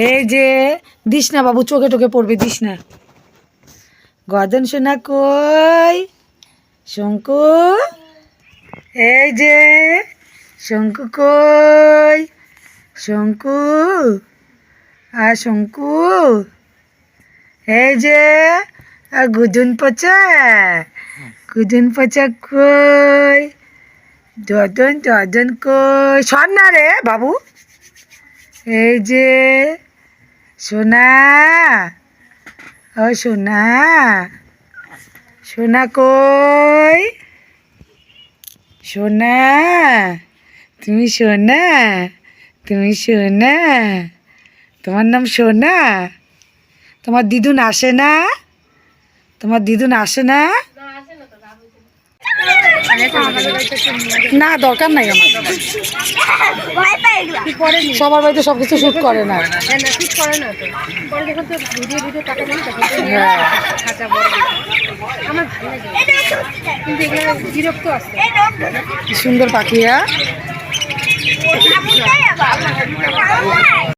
এই যে দিস না বাবু চোখে টোকে পড়বে দিস না গদন সোনা কই? শঙ্কু? এই যে, শঙ্কু কই? শঙ্কু? আর শঙ্কু। এই যে আর গুদুন পচা গুদুন পচা কই? দদন দদন কই? সর না রে বাবু। এই যে, সোনা, ও সোনা সোনা কই? সোনা, তুমি সোনা তুমি সোনা, তোমার নাম সোনা? তোমার দিদুন আসে না? তোমার দিদুন আসে না? না দরকার নাই আমার। সবার বাড়িতে সব কিছু শ্যুট করে না। হ্যাঁ। সুন্দর পাখি হ্যাঁ?